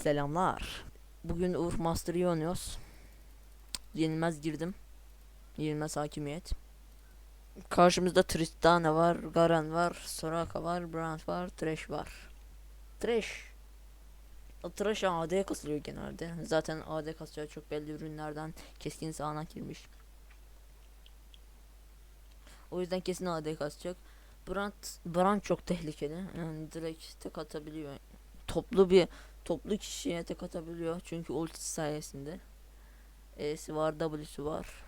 Selamlar. Bugün Uğur Master'ı oynuyoruz. Yenilmez girdim. Yenilmez hakimiyet. Karşımızda Tristana var, Garen var, Soraka var, Brand var, Thresh var. Thresh. O Thresh AD kasılıyor genelde. Zaten AD kasacağı çok belli ürünlerden keskin sağanak girmiş. O yüzden kesin AD kasacak. Brand, Brand çok tehlikeli. Yani direkt tek atabiliyor. Toplu bir toplu kişiye tek atabiliyor çünkü ultisi sayesinde. E'si var, W'si var.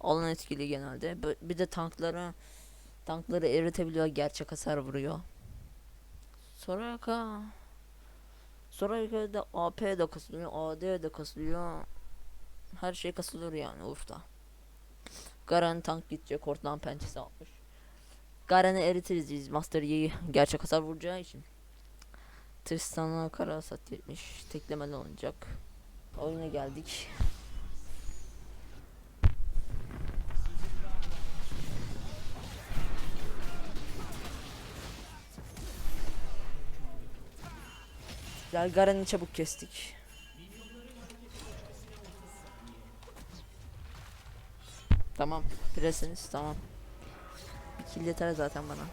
Alan etkili genelde. Bir de tanklara tankları eritebiliyor, gerçek hasar vuruyor. Soraka Soraka da AP de kasılıyor, AD de kasılıyor. Her şey kasılıyor yani Urf'ta. Garen tank gidecek, ortadan pençesi almış. Garen'i eritiriz biz Master Yi'yi gerçek hasar vuracağı için. Tristan'a kara hasat 70 teklemeli olacak. Oyuna geldik. Güzel Garen'i çabuk kestik. Tamam, presiniz tamam. Bir kill yeter zaten bana.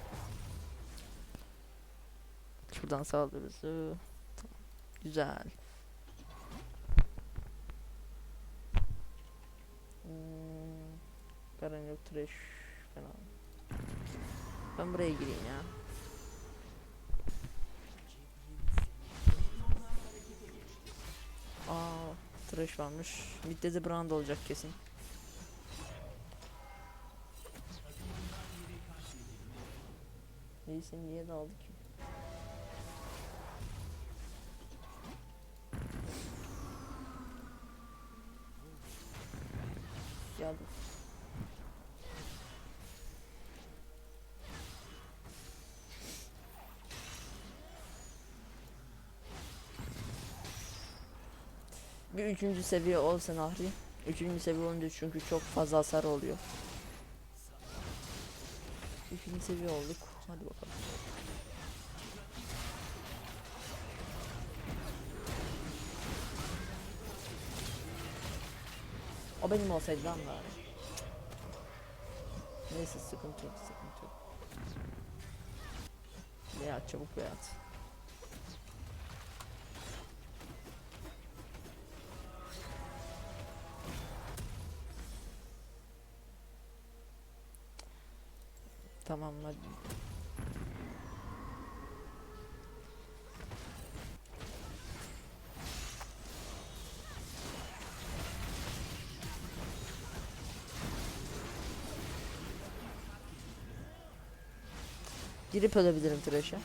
Ee, Tamam. Güzel. Hmm, Garen yok trash falan. Ben buraya gireyim ya. Aa, trash varmış. Midde de brand olacak kesin. Neyse niye daldı ki? Bir üçüncü seviye olsa Nahri. Üçüncü seviye olunca çünkü çok fazla hasar oluyor. Üçüncü seviye olduk. Hadi bakalım. O benim olsaydı lan bari. Neyse sıkıntı yok sıkıntı yok. Beyat çabuk beyat. Tamam hadi. Girip ölebilirim trash'e.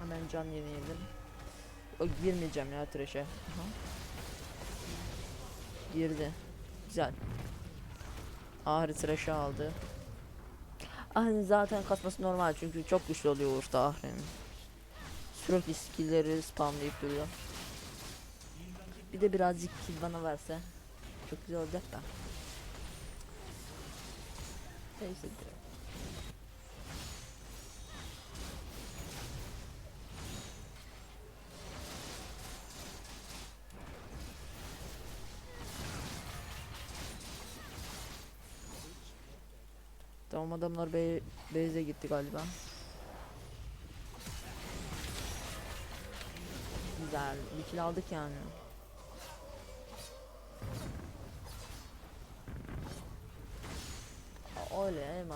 Hemen can yenileyelim. O girmeyeceğim ya. Aha. Girdi. Güzel. Ahri trash'ı aldı. Ahri'nin zaten kasması normal çünkü çok güçlü oluyor Urf'ta Ahri'nin. Sürekli skill'leri spamlayıp duruyor. Bir de birazcık kill bana verse çok güzel olacak da. Neyse diyor. Tamam adamlar be base'e gitti galiba. Güzel. Bir kill aldık yani. Öyle hem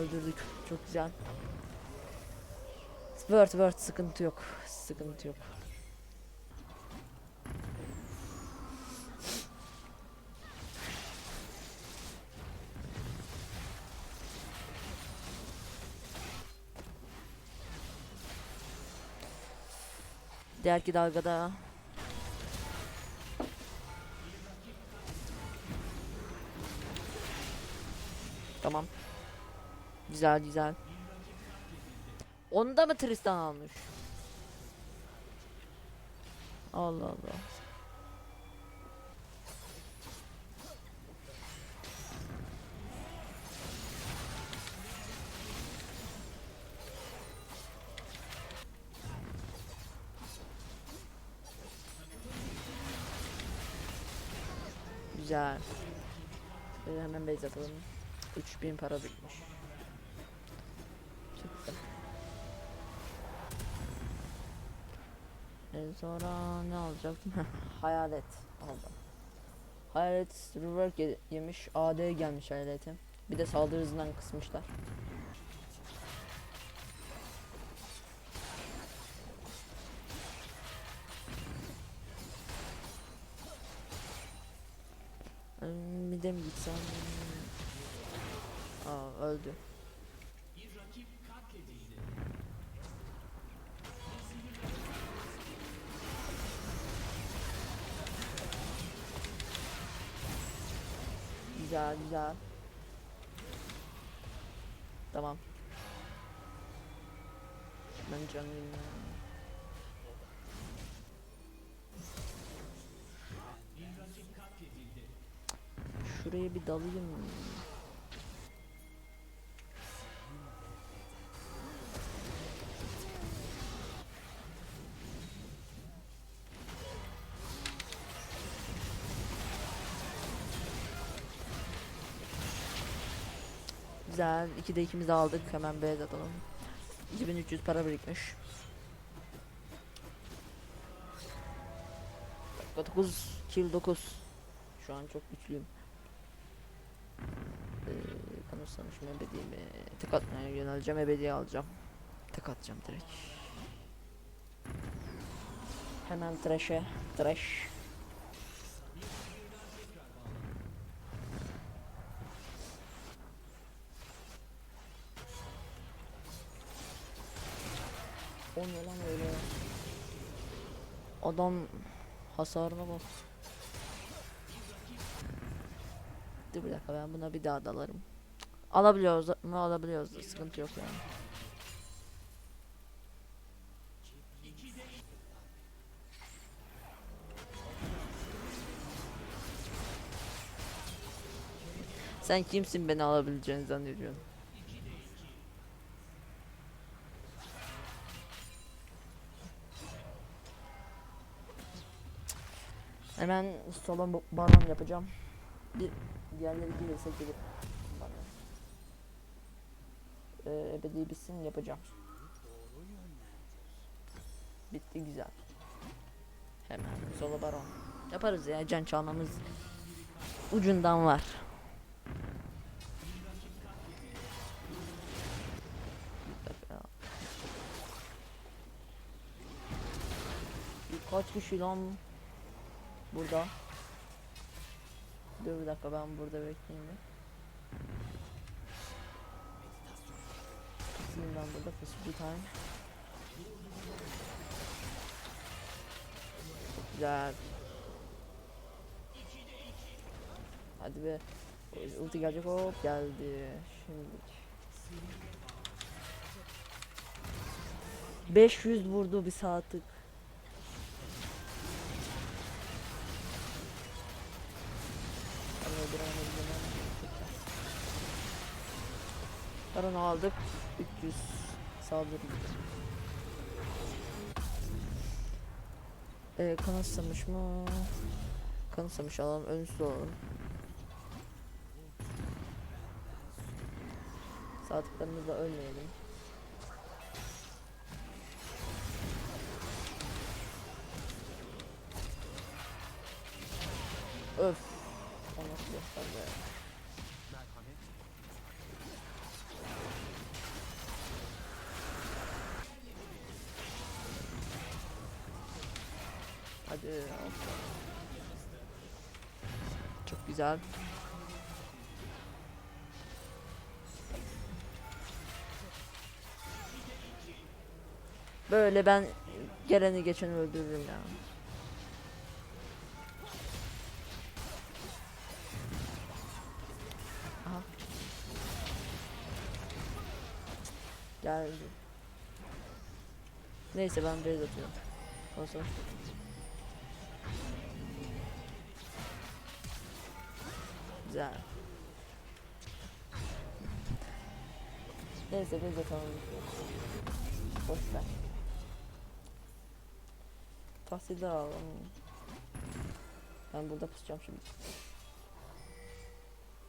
öldürdük. Çok güzel. Word word sıkıntı yok. Sıkıntı yok. Diğerki dalgada Tamam. Güzel güzel. Onu da mı Tristan almış? Allah Allah. Güzel. Şöyle hemen base atalım. 3000 para bitmiş. En sonra ne? Heh, Hayalet aldım. Hayalet rework ye- yemiş. AD gelmiş hayaletim. Bir de saldırı hızından kısmışlar. Bir de mi gitsem? Aa öldü. Güzel güzel. Tamam. Ben canlıyım ya. Şuraya bir dalayım. Güzel. 2'de ikimiz aldık. Hemen B'de atalım. 2300 para birikmiş. Dakika 9 kill 9. Şu an çok güçlüyüm. Ee, kanırsamışım ebedi mi? Tek atmaya yöneleceğim. Ebedi alacağım. Tek atacağım direkt. Hemen trash'e. Trash. Adam hasarına bak. Dur bir dakika ben buna bir daha dalarım. Alabiliyoruz mu alabiliyoruz sıkıntı yok yani. Sen kimsin beni alabileceğini zannediyorsun? Hemen sola baron yapacağım. Bir diğerleri gelirse gelir. Ee, ebedi bitsin yapacağım. Bitti güzel. Hemen sola baron. Yaparız ya can çalmamız ucundan var. Kaç kişi lan Burada. Dur bir dakika ben burada bekleyeyim. bir. Kesin ben burada bir time. Çok güzel. Hadi be. Ulti gelecek hop geldi. Şimdi. 500 vurdu bir saatlik. Paranı aldık. 300 saldırı. Ee, kanıtsamış mı? Kanıtsamış alalım. Önüsü olalım. Saatliklerimizle ölmeyelim. Öf. O nasıl Çok güzel. Böyle ben geleni geçeni öldürürüm ya. Aha. Geldi. Neyse ben base atıyorum. Olsun. Güzel. Neyse base atalım. Boş ver. Tahsiller alalım. Ben burada pusacağım şimdi.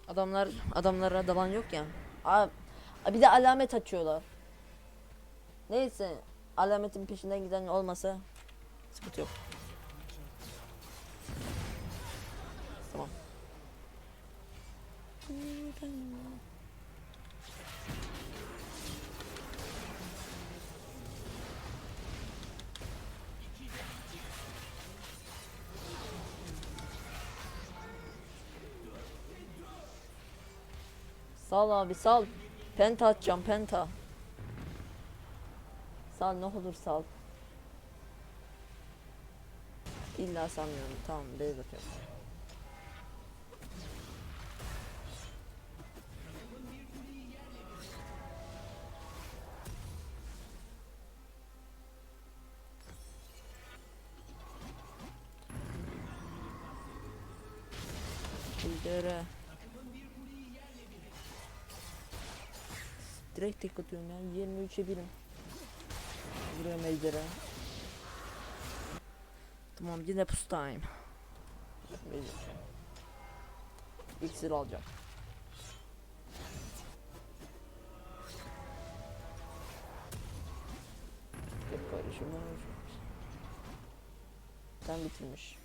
Adamlar adamlara dalan yok ya. Aa, bir de alamet açıyorlar. Neyse alametin peşinden giden olmasa sıkıntı yok. Sal abi sal. Penta atacağım penta. Sal ne olur sal. İlla sanmıyorum. Tamam beyaz atıyorum. Bildire. Direkt tek atıyorum ya. 23'e 1'im. Buraya meclere. Tamam yine pustayım. İksir alacağım. Ben uğraşmamış. Sen bitirmiş.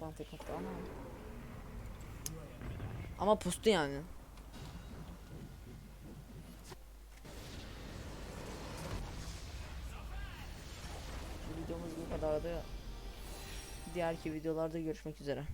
Bana tek attı ama. Ama pustu yani. Videomuz bu kadardı. Diğerki videolarda görüşmek üzere